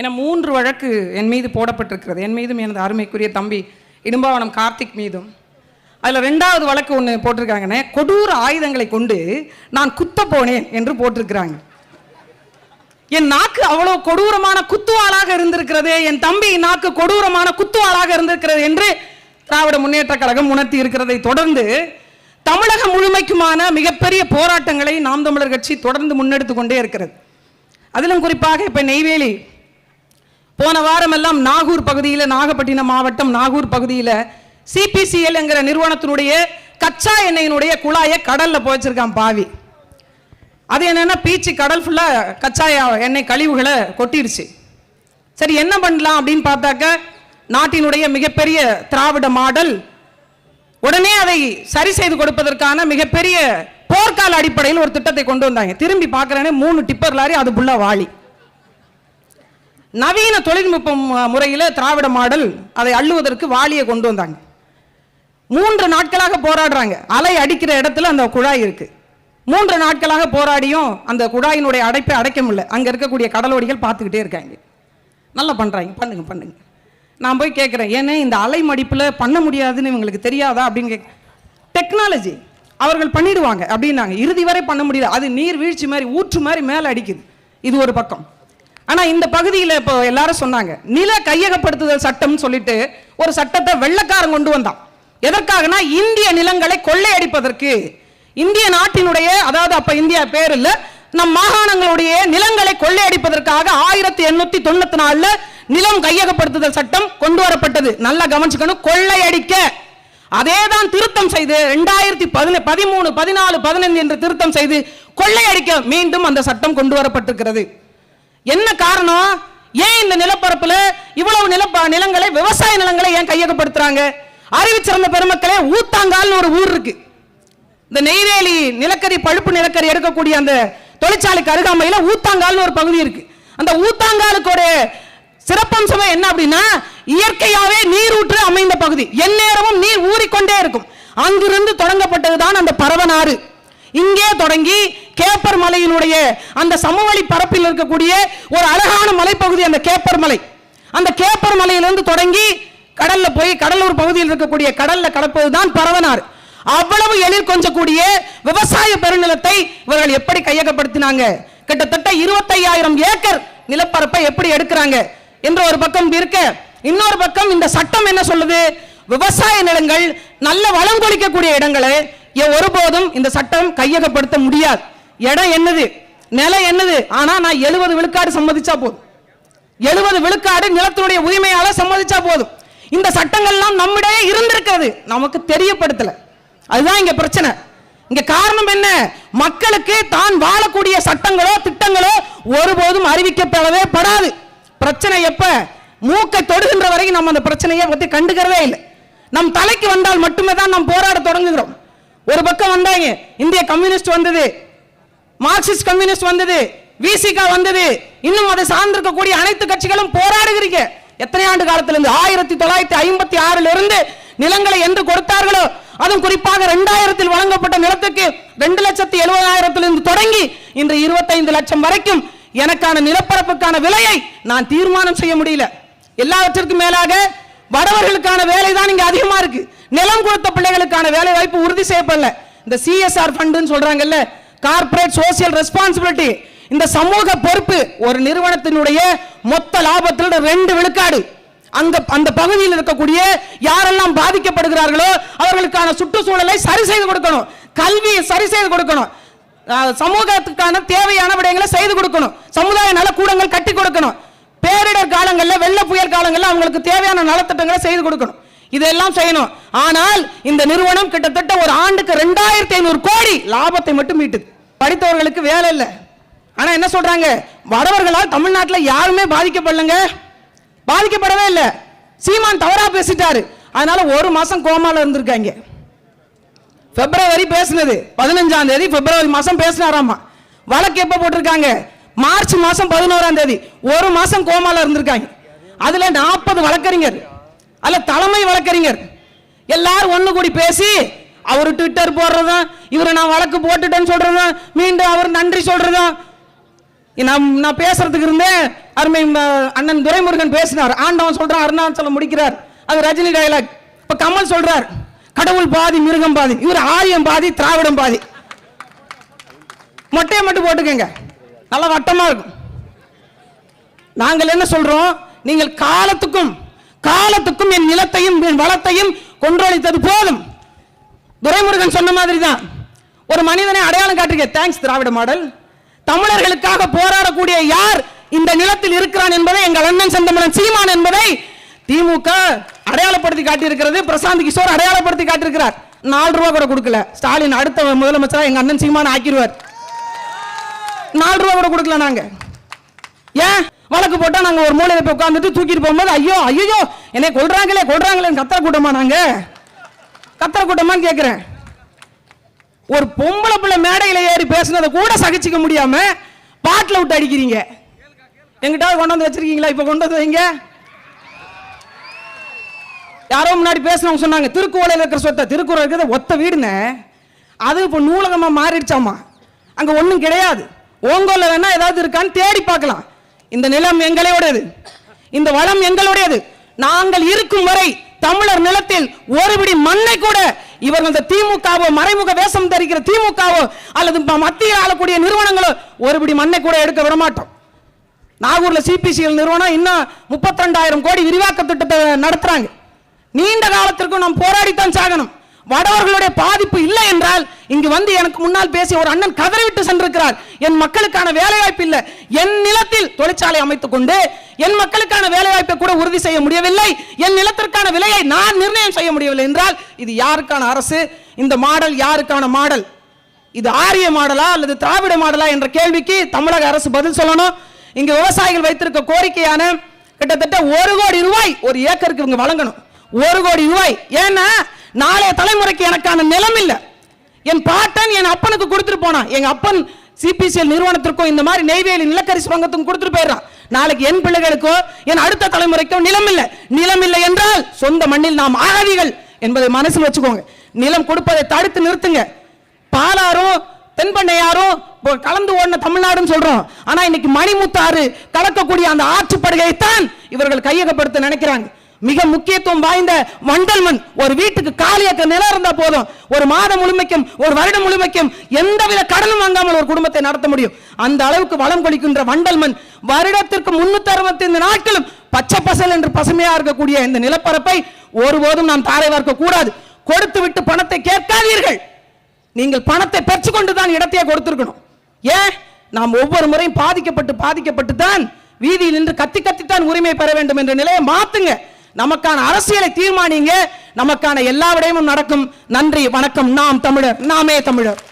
என மூன்று வழக்கு என் மீது போடப்பட்டிருக்கிறது. என் மீதும் எனது அருமைக்குரிய தம்பி இடும்பாவனம் கார்த்திக் மீதும். அதில் ரெண்டாவது வழக்கு ஒன்று போட்டிருக்காங்கண்ணே. கொடூர ஆயுதங்களை கொண்டு நான் குத்த போனேன் என்று போட்டிருக்கிறாங்க. என் நாக்கு அவ்வளோ கொடூரமான குத்துவாளாக இருந்திருக்கிறது. என் தம்பி நாக்கு கொடூரமான குத்துவாளாக இருந்திருக்கிறது என்று திராவிட முன்னேற்ற கழகம் உணர்த்தி இருக்கிறதை தொடர்ந்து தமிழகம் முழுமைக்குமான மிகப்பெரிய போராட்டங்களை நாம் தமிழர் கட்சி தொடர்ந்து முன்னெடுத்து கொண்டே இருக்கிறது. அதிலும் குறிப்பாக இப்போ நெய்வேலி போன வாரம் எல்லாம் நாகூர் பகுதியில் நாகப்பட்டினம் மாவட்டம் நாகூர் பகுதியில் சிபிசிஎல் என்கிற நிறுவனத்தினுடைய கச்சா எண்ணெயினுடைய குழாயை கடலில் போச்சிருக்கான் பாவி. அது என்னென்னா பீச்சு கடல் ஃபுல்லாக கச்சா எண்ணெய் கழிவுகளை கொட்டிடுச்சு சரி என்ன பண்ணலாம் அப்படின்னு பார்த்தாக்க நாட்டினுடைய மிகப்பெரிய திராவிட மாடல் உடனே அதை சரி செய்து கொடுப்பதற்கான மிகப்பெரிய போர்க்கால அடிப்படையில் ஒரு திட்டத்தை கொண்டு வந்தாங்க. திரும்பி பார்க்குறேனே மூணு டிப்பர் லாரி அது புள்ள வாளி நவீன தொழில்நுட்பம் முறையில் திராவிட மாடல் அதை அள்ளுவதற்கு வாளியை கொண்டு வந்தாங்க. மூன்று நாட்களாக போராடுறாங்க. அலை அடிக்கிற இடத்துல அந்த குழாய் இருக்கு. மூன்று நாட்களாக போராடியும் அந்த குழாயினுடைய அடைப்பை அடைக்க முடியல. அங்கே இருக்கக்கூடிய கடலோடிகள் பார்த்துக்கிட்டே இருக்காங்க. நல்லா பண்ணுறாங்க பண்ணுங்க பண்ணுங்க. நான் போய் கேட்குறேன் ஏன்னா இந்த அலை மடிப்பில் பண்ண முடியாதுன்னு இவங்களுக்கு தெரியாதா அப்படின்னு கேட்க டெக்னாலஜி. அவர்கள் பண்ணிடுவாங்க அப்படின்னாங்க. இறுதி வரை பண்ண முடியல. அது நீர் வீழ்ச்சி மாதிரி ஊற்று மாதிரி மேலே அடிக்குது. இது ஒரு பக்கம். ஆனால் இந்த பகுதியில் இப்போ எல்லாரும் சொன்னாங்க நில கையகப்படுத்துதல் சட்டம்னு சொல்லிட்டு ஒரு சட்டத்தை வெள்ளக்காரன் கொண்டு வந்தான். எதற்காகனா இந்திய நிலங்களை கொள்ளையடிப்பதற்கு. இந்திய நாட்டினுடைய அதாவது அப்ப இந்தியா பேர் இல்ல நம் மாகாணங்களுடைய நிலங்களை கொள்ளையடிப்பதற்காக ஆயிரத்தி எண்ணூத்தி தொண்ணூத்தி நாலுல நிலம் கையகப்படுத்துதல் சட்டம் கொண்டு வரப்பட்டது. நல்லா கவனிச்சுக்கணும் கொள்ளையடிக்க. அதே தான் திருத்தம் செய்து ரெண்டாயிரத்தி பதின பதிமூணு பதினாலு பதினைந்து என்று திருத்தம் செய்து கொள்ளையடிக்க மீண்டும் அந்த சட்டம் கொண்டு வரப்பட்டிருக்கிறது. என்ன காரணம்? ஏன் இந்த நிலப்பரப்புல இவ்வளவு நில நிலங்களை விவசாய நிலங்களை ஏன் கையகப்படுத்துறாங்க? அறிவிச்சிறந்த பெருமக்களே ஊத்தாங்கால்னு ஒரு ஊர் இருக்கு. இந்த நெய்வேலி நிலக்கரி பழுப்பு நிலக்கரி எடுக்கக்கூடிய அந்த தொழிற்சாலைக்கு அருகாமையில ஊத்தாங்கால்னு ஒரு பகுதி இருக்கு. அந்த ஊத்தாங்காலுக்கு சிறப்பம்சமே என்ன அப்படின்னா இயற்கையாவே நீரூற்று அமைந்த பகுதி. எந்நேரமும் நீர் ஊறிக்கொண்டே இருக்கும். அங்கிருந்து தொடங்கப்பட்டதுதான் அந்த பரவனாறு இங்கே தொடங்கி கேப்பர் மலையினுடைய அந்த சமவெளி பரப்பில் இருக்கக்கூடிய ஒரு அழகான மலைப்பகுதி அந்த கேப்பர் மலை. அந்த கேப்பர் மலையிலிருந்து தொடங்கி கடல்ல போய் கடலூர் பகுதியில் இருக்கக்கூடிய கடல்ல கலப்பதுதான் பரவனார் அவ்வளவு எழில் கொஞ்சக்கூடிய விவசாய பெருநிலத்தை இவர்கள் எப்படி கையகப்படுத்தினாங்க? கிட்டத்தட்ட இருபத்தையாயிரம் ஏக்கர் நிலப்பரப்பை எப்படி எடுக்கிறாங்க? என்ற ஒரு பக்கம் இருக்க இன்னொரு பக்கம் இந்த சட்டம் என்ன சொல்லுது? விவசாய நிலங்கள் நல்ல வளம் கொளிக்கக்கூடிய இடங்களை ஒருபோதும் இந்த சட்டம் கையகப்படுத்த முடியாது. இடம் என்னது? நிலம் என்னது? ஆனா நான் எழுபது விழுக்காடு சம்மதிச்சா போதும். எழுபது விழுக்காடு நிலத்தினுடைய உரிமையால சம்மதிச்சா போதும். இந்த சட்டங்கள்லாம் நம்மிடையே இருந்திருக்கிறது. நமக்கு தெரியப்படுத்தல. அதுதான் இங்க பிரச்சனை. இங்க காரணம் என்ன? மக்களுக்கு தான் வாழக்கூடிய சட்டங்களோ திட்டங்களோ ஒருபோதும் அறிவிக்கப்படவே படாது. பிரச்சனை எப்ப? மூக்கை தொடுகின்ற வரைக்கும் நம்ம அந்த பிரச்சனையை பத்தி கண்டுக்கிறதே இல்லை. நம் தலைக்கு வந்தால் மட்டுமே தான் நாம் போராட தொடங்குகிறோம். ஒரு பக்கம் வந்தாங்க இந்திய கம்யூனிஸ்ட் வந்தது. மார்க்சிஸ்ட் கம்யூனிஸ்ட் வந்தது விசிகா வந்தது இன்னும் அதை சார்ந்திருக்கக்கூடிய அனைத்து கட்சிகளும் போராடுகிறீங்க. எத்தனை ஆண்டு காலத்துல இருந்து ஆயிரத்தி தொள்ளாயிரத்தி ஐம்பத்தி ஆறுல இருந்து நிலங்களை என்று கொடுத்தார்களோ அதுவும் குறிப்பாக ரெண்டாயிரத்தில் வழங்கப்பட்ட நிலத்துக்கு ரெண்டு லட்சத்தி எழுபதாயிரத்திலிருந்து தொடங்கி இன்று இருபத்தைந்து லட்சம் வரைக்கும் எனக்கான நிலப்பரப்புக்கான விலையை நான் தீர்மானம் செய்ய முடியல. எல்லாவற்றிற்கும் மேலாக வடவர்களுக்கான வேலை தான் இங்க அதிகமா இருக்கு. நிலம் கொடுத்த பிள்ளைகளுக்கான வேலை வாய்ப்பு உறுதி செய்யப்படல. இந்த சிஎஸ்ஆர் ஃபண்டுன்னு சொல்றாங்கல்ல கார்ப்பரேட் சோசியல் ரெஸ்பான்சிபிலிட்டி இந்த சமூக பொறுப்பு ஒரு நிறுவனத்தினுடைய மொத்த லாபத்தில் ரெண்டு விழுக்காடு. அங்க அந்த பகுதியில் இருக்கக்கூடிய யாரெல்லாம் பாதிக்கப்படுகிறார்களோ அவர்களுக்கான சுற்றுச்சூழலை சரி செய்து கொடுக்கணும். கல்வியை சரி செய்து கொடுக்கணும். சமூகத்துக்கான தேவையான விடயங்களை செய்து கொடுக்கணும். சமுதாய நலக்கூடங்கள் கட்டி கொடுக்கணும். பேரிடர் காலங்களில் வெள்ள புயல் காலங்களில் அவங்களுக்கு தேவையான நலத்திட்டங்களை செய்து கொடுக்கணும். இதெல்லாம் செய்யணும். ஆனால் இந்த நிறுவனம் கிட்டத்தட்ட ஒரு ஆண்டுக்கு ரெண்டாயிரத்தி ஐநூறு கோடி லாபத்தை மட்டும் மீட்டுது படித்தவர்களுக்கு வேலை இல்லை. ஆனால் என்ன சொல்றாங்க? வடவர்களால் தமிழ்நாட்டில் யாருமே பாதிக்கப்படலங்க. பாதிக்கப்படவே இல்லை. சீமான் தவறா பேசிட்டாரு. அதனால ஒரு மாதம் கோமால இருந்திருக்காங்க. பிப்ரவரி பேசினது. பதினஞ்சாம் தேதி பிப்ரவரி மாதம் பேசினாராமா. வழக்கு எப்போ போட்டிருக்காங்க? மார்ச் மாதம் பதினோராம் தேதி. ஒரு மாதம் கோமால இருந்திருக்காங்க. அதில் நாற்பது வழக்கறிஞர். அல்ல தலைமை வழக்கறிஞர். எல்லாரும் ஒன்று கூடி பேசி அவர் ட்விட்டர் போடுறதும் இவரை நான் வழக்கு போட்டுட்டேன்னு சொல்றதா? மீண்டும் அவர் நன்றி சொல்றதா? நான் நான் பேசுறதுக்கு இருந்தேன் அருமை அண்ணன் துரைமுருகன் பேசினார். ஆண்டவன் சொல்றான் அருணாச்சலம் முடிக்கிறார். அது ரஜினி டைலாக் இப்ப கமல் சொல்றார் கடவுள் பாதி மிருகம் பாதி. இவர் ஆரியம் பாதி திராவிடம் பாதி. மொட்டையை மட்டும் போட்டுக்கங்க. நல்லா வட்டமா இருக்கும். நாங்கள் என்ன சொல்றோம்? நீங்கள் காலத்துக்கும் காலத்துக்கும் என் நிலத்தையும் என் வளத்தையும் கொன்றொழித்தது போதும். துரைமுருகன் சொன்ன மாதிரி தான் ஒரு மனிதனை அடையாளம் காட்டுங்க தேங்க்ஸ் திராவிட மாடல். தமிழர்களுக்காக போராடக்கூடிய யார் இந்த நிலத்தில் இருக்கிறான் என்பதை எங்கள் அண்ணன் செந்தமிழன் சீமான் என்பதை திமுக அடையாளப்படுத்தி காட்டியிருக்கிறது. பிரசாந்த் கிஷோர் அடையாளப்படுத்தி காட்டியிருக்கிறார். நாலு ரூபா கூட கொடுக்கல. ஸ்டாலின் அடுத்த முதலமைச்சராக எங்க அண்ணன் சீமான் ஆக்கிடுவார். நாலு ரூபா கூட கொடுக்கல நாங்க. ஏன்? வழக்கு போட்டா நாங்க ஒரு மூலையில போய் உட்காந்துட்டு தூக்கிட்டு போகும்போது ஐயோ ஐயோ என்னை கொள்றாங்களே கொள்றாங்களே கத்தர கூட்டமா நாங்க? கத்திர கூட்டமான்னு கேட்குறேன் ஒரு பொம்பளை பிள்ளை மேடையில் ஏறி பேசுனதை கூட சகிச்சிக்க முடியாம பாட்டில் விட்டு அடிக்கிறீங்க. எங்கிட்ட கொண்டு வந்து வச்சிருக்கீங்களா? இப்போ கொண்டு வந்து வைங்க. யாரோ முன்னாடி பேசுனவங்க சொன்னாங்க திருக்குவளையில் இருக்கிற சொத்தை திருக்குறள் இருக்கிறது ஒத்த வீடுன்னு. அது இப்போ நூலகமாக மாறிடுச்சாமா? அங்கே ஒன்றும் கிடையாது. ஓங்கோல்ல வேணா ஏதாவது இருக்கான்னு தேடி பார்க்கலாம். இந்த நிலம் எங்களுடையது. இந்த வளம் எங்களுடையது. நாங்கள் இருக்கும் வரை தமிழர் நிலத்தில் ஒருபிடி மண்ணை கூட இவர்கள் இந்த திமுகவோ மறைமுக வேஷம் தரிக்கிற திமுகவோ அல்லது மத்தியில் ஆளக்கூடிய நிறுவனங்களோ ஒருபிடி மண்ணை கூட எடுக்க விட மாட்டோம் நாகூர்ல சிபிசிஎல் நிறுவனம் இன்னும் முப்பத்தி ரெண்டாயிரம் கோடி விரிவாக்க திட்டத்தை நடத்துறாங்க. நீண்ட காலத்திற்கும் நாம் போராடித்தான் சாகணும். வடவர்களுடைய பாதிப்பு இல்லை என்று ஆனால் இங்கு வந்து எனக்கு முன்னால் பேசிய ஒரு அண்ணன் கதறிவிட்டு சென்றிருக்கிறார். என் மக்களுக்கான வேலை வாய்ப்பு இல்லை. என் நிலத்தில் தொழிற்சாலை அமைத்துக் கொண்டு என் மக்களுக்கான வேலைவாய்ப்பை கூட உறுதி செய்ய முடியவில்லை. என் நிலத்திற்கான விலையை நான் நிர்ணயம் செய்ய முடியவில்லை என்றால் இது யாருக்கான அரசு? இந்த மாடல் யாருக்கான மாடல்? இது ஆரிய மாடலா அல்லது திராவிட மாடலா என்ற கேள்விக்கு தமிழக அரசு பதில் சொல்லணும். இங்கு விவசாயிகள் வைத்திருக்க கோரிக்கையான கிட்டத்தட்ட ஒரு கோடி ரூபாய் ஒரு ஏக்கருக்கு இவங்க வழங்கணும். ஒரு கோடி ரூபாய். ஏன்னா நாளைய தலைமுறைக்கு எனக்கான நிலம் இல்லை. என் பாட்டன் என் அப்பனுக்கு கொடுத்துட்டு போனான் எங்க அப்பன் சிபிசிஎல் நிறுவனத்திற்கும் இந்த மாதிரி நெய்வேலி நிலக்கரி சுரங்கத்துக்கும் கொடுத்துட்டு போயிடுறான். நாளைக்கு என் பிள்ளைகளுக்கோ என் அடுத்த தலைமுறைக்கோ நிலம் இல்லை. நிலம் இல்லை என்றால் சொந்த மண்ணில் நாம் ஆகாதிகள் என்பதை மனசில் வச்சுக்கோங்க. நிலம் கொடுப்பதை தடுத்து நிறுத்துங்க. பாலாரும் தென்பண்ணையாரும் இப்போ கலந்து ஓடின தமிழ்நாடுன்னு சொல்றோம். ஆனா இன்னைக்கு மணிமுத்தாறு கலக்கக்கூடிய அந்த ஆற்றுப்படுகையைத்தான் இவர்கள் கையகப்படுத்த நினைக்கிறாங்க. மிக முக்கியத்துவம் வாய்ந்த வண்டல் மண் ஒரு வீட்டுக்கு காலியாக்க நிலம் இருந்தா போதும். ஒரு மாதம் முழுமைக்கும் ஒரு வருடம் முழுமைக்கும் எந்தவித கடனும் வாங்காமல் ஒரு குடும்பத்தை நடத்த முடியும். அந்த அளவுக்கு வளம் கொளிக்கின்ற வண்டல் மண் வருடத்திற்கு முன்னூத்தி அறுபத்தைந்து நாட்களும் பச்சை பசல் என்று பசுமையா இருக்கக்கூடிய இந்த நிலப்பரப்பை ஒருபோதும் நாம் தாரை வார்க்க கூடாது. கொடுத்து விட்டு பணத்தை கேட்காதீர்கள். நீங்கள் பணத்தை பெற்றுக்கொண்டு தான் இடத்தையே கொடுத்திருக்கணும். ஏன்? நாம் ஒவ்வொரு முறையும் பாதிக்கப்பட்டு பாதிக்கப்பட்டு தான் வீதியில் நின்று கத்தி கத்தித்தான் உரிமை பெற வேண்டும் என்ற நிலையை மாத்துங்க. நமக்கான அரசியலை தீர்மானிங்க. நமக்கான எல்லா விடயமும் நடக்கும். நன்றி வணக்கம். நாம் தமிழர் நாமே தமிழர்.